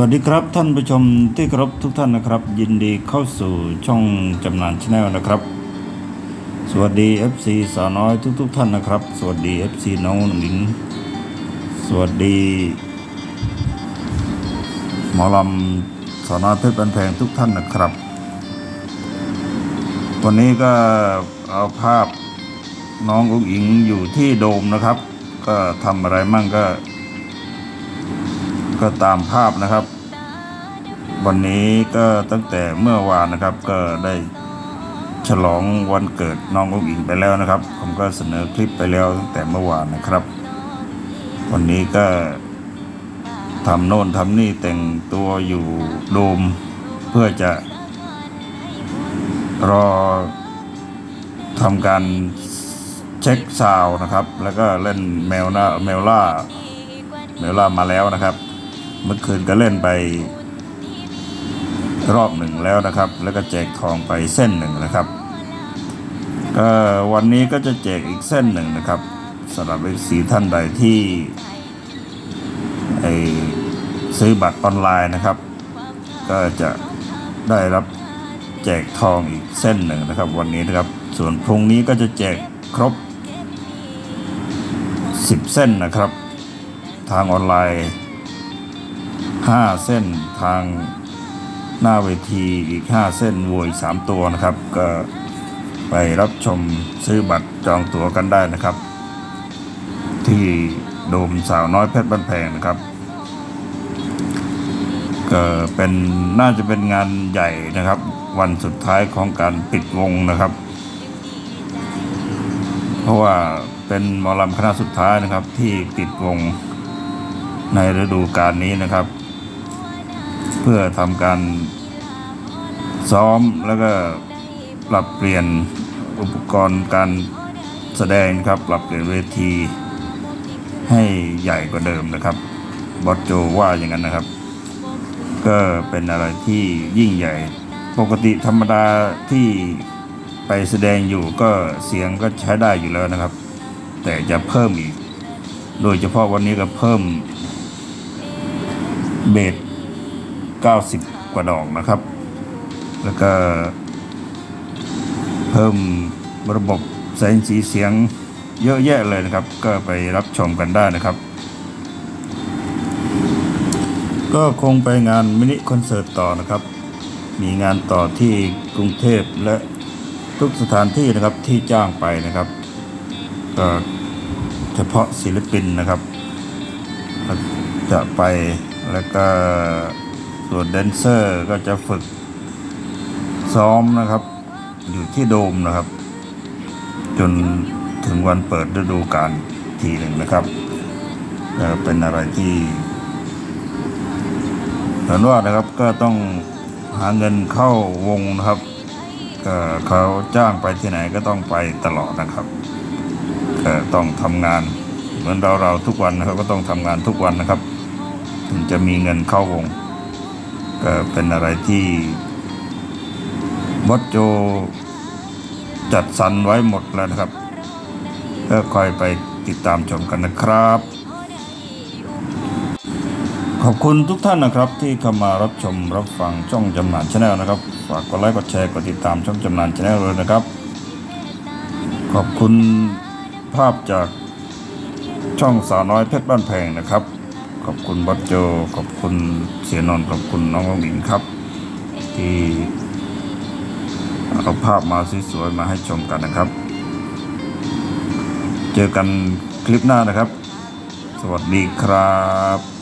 วัสดีครับท่านผู้ชมที่เคารพทุกท่านนะครับ ยินดีเข้าสู่ช่องจำนานชาแนลนะครับ สวัสดี FC สาวน้อยทุกๆท่านนะครับ สวัสดี FC น้องหนิงสวัสดี หมอลำสาวน้อยเพชรบันแพงทุกท่านนะครับ วันนี้ก็เอาภาพน้องอุ้งอิงอยู่ที่โดมนะครับ ก็ทำอะไรมั่งก็ ก็ตามภาพนะครับ วันนี้ก็ตั้งแต่เมื่อวานนะครับก็ได้ฉลองวันเกิดน้องอุ้งอิงไปแล้วนะครับ ผมก็เสนอคลิปไปแล้วตั้งแต่เมื่อวานนะครับ วันนี้ก็ทำโน่นทำนี่แต่งตัวอยู่โดมเพื่อจะ รอทำการเช็คซาวนะครับ แล้วก็เล่นแมวหน้าแมวล่าเดี๋ยวเรามาแล้วนะครับ เมื่อคืนก็เล่นไปรอบหนึ่งแล้วนะครับ แล้วก็แจกทองไปเส้นหนึ่งนะครับก็วันนี้ก็จะแจกอีกเส้นหนึ่งนะครับสำหรับเอสีท่านใดที่ไอซื้อบัตรออนไลน์นะครับ ก็จะได้รับแจกทองอีกเส้นหนึ่งนะครับ วันนี้นะครับ ส่วนพรุ่งนี้ก็จะแจกครบ 10 เส้นนะครับ ทางออนไลน์ 5 เส้นทางหน้าเวทีอีก 5 เส้นวัวอีก 3 ตัวนะครับ ก็ไปรับชมซื้อบัตรจองตั๋วกันได้นะครับ ที่โดมสาวน้อยเพชรบ้านแพงนะครับก็เป็นน่าจะเป็นงานใหญ่นะครับ วันสุดท้ายของการปิดวงนะครับ เพราะว่าเป็นหมอลำคณะสุดท้ายนะครับที่ปิดวงในฤดูกาลนี้นะครับ เพื่อทำการซ้อมแล้วก็ปรับเปลี่ยนอุปกรณ์การแสดงครับ ปรับเปลี่ยนเวที ให้ใหญ่กว่าเดิมนะครับบอสโจว่าอย่างนั้นนะครับ ก็เป็นอะไรที่ยิ่งใหญ่ ปกติธรรมดาที่ไปแสดงอยู่ก็เสียงก็ใช้ได้อยู่แล้วนะครับ แต่จะเพิ่มอีก โดยเฉพาะวันนี้ก็เพิ่มเบส 90 กว่าดอกนะครับ แล้วก็เพิ่มระบบแสงสีเสียงเยอะแยะเลยนะครับ ก็ไปรับชมกันได้นะครับ ก็คงไปงานมินิคอนเสิร์ตต่อนะครับ มีงานต่อที่กรุงเทพและทุกสถานที่นะครับที่จ้างไปนะครับก็เฉพาะศิลปินนะครับ จะไปแล้วก็ ส่วนแดนเซอร์ก็จะฝึกซ้อมนะครับ อยู่ที่โดมนะครับ จนถึงวันเปิดฤดูกาลทีหนึ่งนะครับเป็นอะไรที่เห็นว่านะครับก็ต้องหาเงินเข้าวงนะครับก็เขาจ้างไปที่ไหนก็ต้องไปตลอดนะครับต้องทำงานเหมือนเราเราทุกวันนะครับก็ต้องทำงานทุกวันนะครับ ถึงจะมีเงินเข้าวง เป็นอะไรที่บอสโจจัดสรรไว้หมดแล้วนะครับก็คอยไปติดตามชมกันนะครับ ขอบคุณทุกท่านนะครับที่เข้ามารับชมรับฟังช่องจำนานชาแนลนะครับ ฝากกดไลค์กดแชร์กดติดตามช่องจำนานชาแนลเลยนะครับ ขอบคุณภาพจากช่องสาวน้อยเพชรบ้านแพงนะครับ ขอบคุณบัตโจ ขอบคุณเสียนนท์ขอบคุณน้ององหญิงครับ ที่เอาภาพมาสวยๆมาให้ชมกันนะครับ เจอกันคลิปหน้านะครับ สวัสดีครับ